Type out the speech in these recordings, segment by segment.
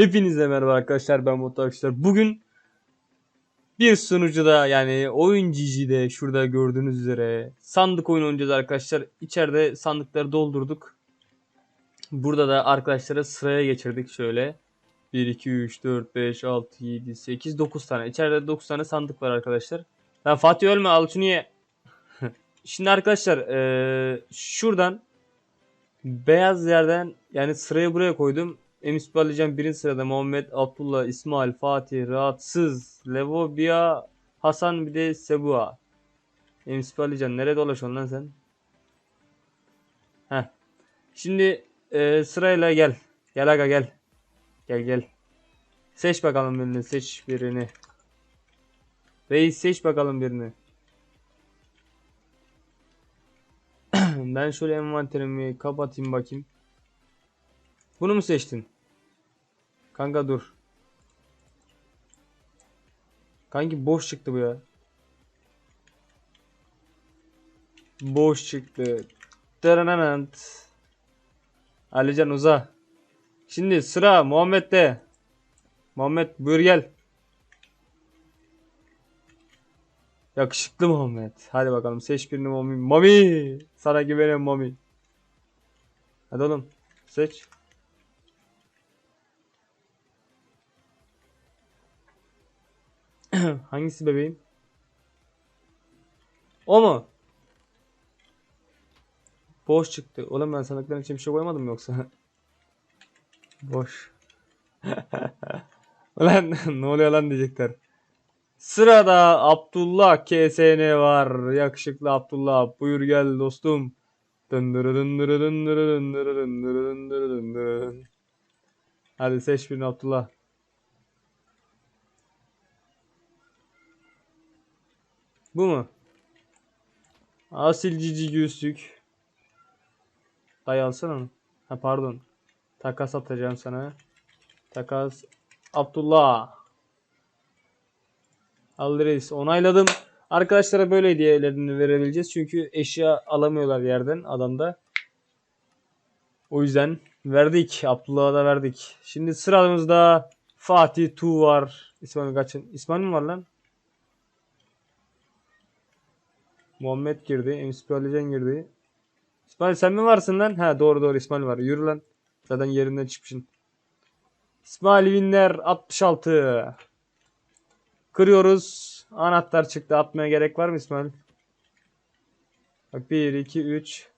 Hepinize merhaba arkadaşlar ben Mutlu arkadaşlar. Bugün bir sunucuda yani oyun GG'de şurada gördüğünüz üzere sandık oyunu oynayacağız arkadaşlar. İçeride sandıkları doldurduk. Burada da arkadaşlara sıraya geçirdik şöyle. 1, 2, 3, 4, 5, 6, 7, 8, 9 tane. İçeride 9 tane sandık var arkadaşlar. Lan Fatih ölme al şunu. Şimdi arkadaşlar eee, şuradan beyaz yerden yani sırayı buraya koydum. Enis Alican birinci sırada Muhammed, Abdullah, İsmail, Fatih, Rahatsız, Levo, Bia, Hasan bir de Sebua. Enis Alican nereye dolaşıyorsun lan sen? Heh. Şimdi e, sırayla gel. Gel aga gel. Gel gel. Seç bakalım birini. Seç birini. Reis seç bakalım birini. ben şöyle envanterimi kapatayım bakayım. Bunu mu seçtin? Kanka dur. Kanki boş çıktı bu ya. Boş çıktı. Dırınanant. Alican uza. Şimdi sıra Muhammed'de. Muhammed buyur gel. Yakışıklı Muhammed. Hadi bakalım seç birini Mami. Mami. Sana güvenim Mami. Hadi oğlum. Seç. Hangisi bebeğim? O mu? Boş çıktı. Oğlum ben sandıkların içine bir şey koymadım yoksa? Boş. Ulan ne oluyor lan diyecekler. Sırada Abdullah KSN var. Yakışıklı Abdullah. Buyur gel dostum. Hadi seç birini Abdullah. Bu mu? Asil cici göğüslük. Dayı alsana. Ha pardon. Takas atacağım sana. Takas. Abdullah. Al. Onayladım. Arkadaşlara böyle hediyelerini verebileceğiz. Çünkü eşya alamıyorlar yerden adamda. O yüzden verdik. Abdullah'a da verdik. Şimdi sıramızda Fatih Tu var. İsmail kaçın? İsmail mi var lan? Muhammed girdi. Ems Alican girdi. İsmail sen mi varsın lan? Ha doğru doğru İsmail var. Yürü lan. Zaten yerinden çıkmışsın. İsmail Winner 66. Kırıyoruz. Anahtar çıktı. Atmaya gerek var mı İsmail? Bak 1 2 3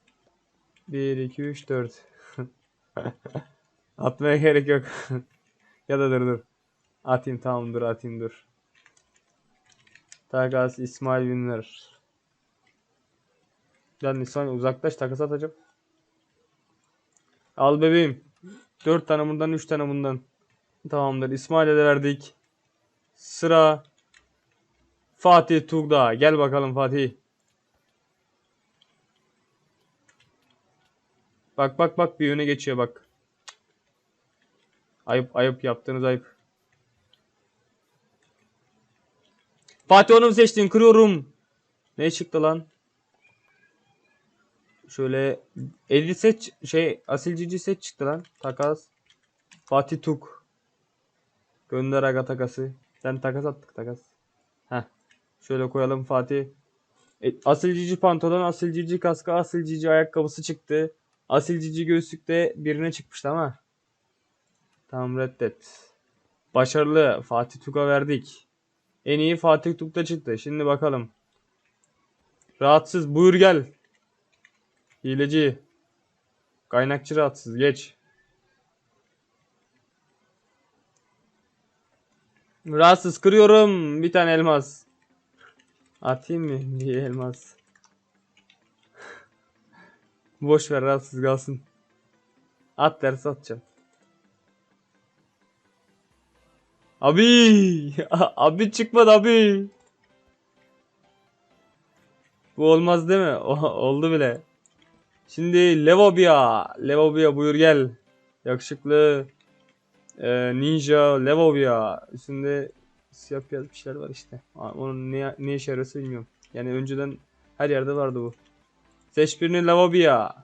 1 2 3 4. Atmaya gerek yok. ya da dur dur. Atayım tamam dur atayım dur. Takas İsmail Winner. Lan İsmail uzaklaş takas atacağım. Al bebeğim. 4 tane bundan 3 tane bundan. Tamamdır. İsmail'e de verdik. Sıra Fatih Tugda. Gel bakalım Fatih. Bak bak bak bir öne geçiyor bak. Ayıp ayıp yaptığınız ayıp. Fatih onu mu seçtin? Kırıyorum. Ne çıktı lan? Şöyle 50 set şey asil cici set çıktı lan. Takas. Fatih Tuk. Gönder aga takası. Sen takas attık takas. Heh. Şöyle koyalım Fatih. E, asil cici pantolon, asil cici kaska, asil cici ayakkabısı çıktı. Asil cici göğüslükte birine çıkmıştı ama. Tamam reddet. Başarılı. Fatih Tuk'a verdik. En iyi Fatih Tuk'ta çıktı. Şimdi bakalım. Rahatsız buyur gel. Hileci. Kaynakçı rahatsız geç. Rahatsız kırıyorum. Bir tane elmas. Atayım mı? Bir elmas. Boş ver rahatsız kalsın. At dersi atacağım. Abi. abi çıkmadı abi. Bu olmaz değil mi? Oldu bile. Şimdi Levobia. Levobia buyur gel. Yakışıklı. Ee, Ninja Levobia. Üstünde siyah beyaz bir şeyler var işte. Onun ne, ne işe yarası bilmiyorum. Yani önceden her yerde vardı bu. Seç birini Levobia.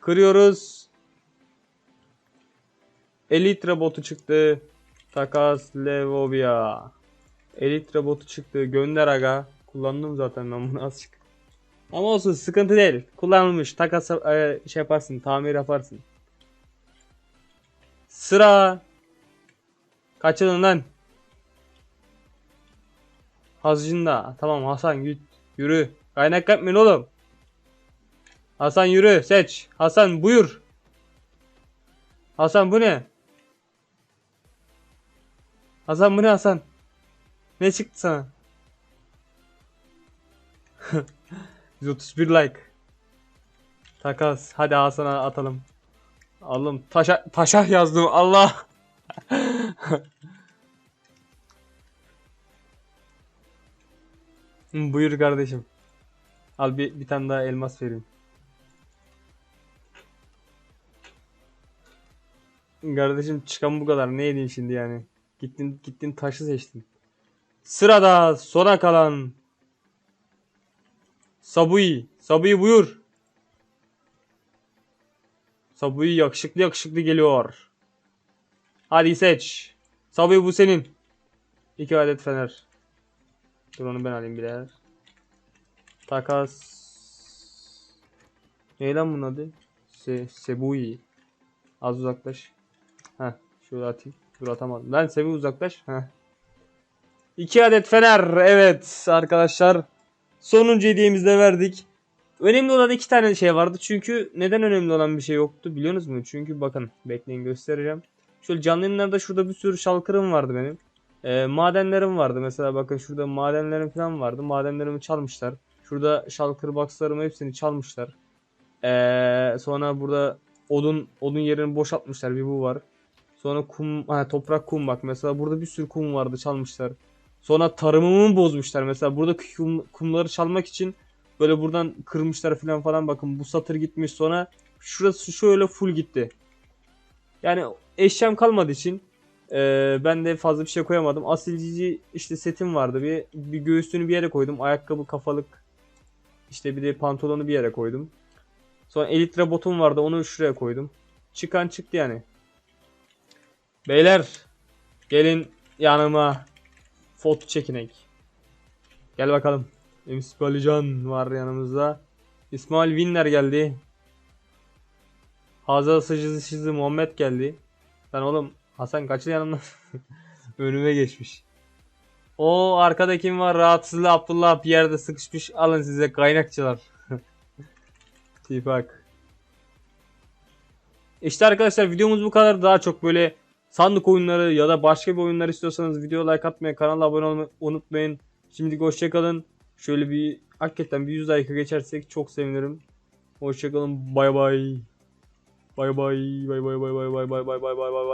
Kırıyoruz. Elite botu çıktı. Takas Levovia. Elite botu çıktı. Gönder aga. Kullandım zaten ben bunu azıcık. Ama olsun sıkıntı değil. Kullanılmış. Takas e, şey yaparsın. Tamir yaparsın. Sıra. Kaçalım lan. Hazcında. Tamam Hasan git. Yürü. Kaynak yapmayın oğlum. Hasan yürü seç. Hasan buyur. Hasan bu ne? Hasan bu ne Hasan? Ne çıktı sana? 131 like. Takas. Hadi Hasan'a atalım. Alım. Taşa taşah yazdım. Allah. Hı, Buyur kardeşim. Al bir, bir tane daha elmas vereyim. Kardeşim çıkan bu kadar. Ne edeyim şimdi yani? Gittin gittin taşı seçtin. Sırada sona kalan Sabui. Sabui buyur. Sabui yakışıklı yakışıklı geliyor. Hadi seç. Sabui bu senin. İki adet fener. Dur onu ben alayım birer. Takas. Ne lan bunun adı? Se Sebui. Az uzaklaş. Heh. Şöyle atayım. Dur atamadım. Lan Sebui uzaklaş. Heh. İki adet fener. Evet arkadaşlar. Sonuncu hediyemizi de verdik. Önemli olan iki tane şey vardı. Çünkü neden önemli olan bir şey yoktu biliyorsunuz mu? Çünkü bakın bekleyin göstereceğim. Şöyle canlı yayınlarda şurada bir sürü şalkırım vardı benim. Ee, madenlerim vardı. Mesela bakın şurada madenlerim falan vardı. Madenlerimi çalmışlar. Şurada şalkır boxlarımı hepsini çalmışlar. Ee, sonra burada odun odun yerini boşaltmışlar. Bir bu var. Sonra kum, ha, toprak kum bak. Mesela burada bir sürü kum vardı çalmışlar. Sonra tarımımı bozmuşlar. Mesela burada kum, kumları çalmak için böyle buradan kırmışlar falan falan bakın bu satır gitmiş sonra şurası şöyle full gitti. Yani eşyam kalmadığı için e, ben de fazla bir şey koyamadım. Asilcici işte setim vardı. Bir, bir göğüslüğünü bir yere koydum. Ayakkabı kafalık işte bir de pantolonu bir yere koydum. Sonra elitre botum vardı onu şuraya koydum. Çıkan çıktı yani. Beyler gelin yanıma foto çekinek. Gel bakalım. İsmail Can var yanımızda. İsmail Winner geldi. Hazal Sıcızı Muhammed geldi. Lan oğlum Hasan kaçın yanımdan. Önüme geçmiş. O arkada kim var? Rahatsızlı Abdullah bir yerde sıkışmış. Alın size kaynakçılar. Tipak. İşte arkadaşlar videomuz bu kadar. Daha çok böyle sandık oyunları ya da başka bir oyunlar istiyorsanız video like atmayı, kanala abone olmayı unutmayın. Şimdi hoşçakalın. Şöyle bir hakikaten bir 100 like geçersek çok sevinirim. Hoşçakalın. Bay. Bay bay. Bay bay bay bay bay bay bay bay bay bay bay.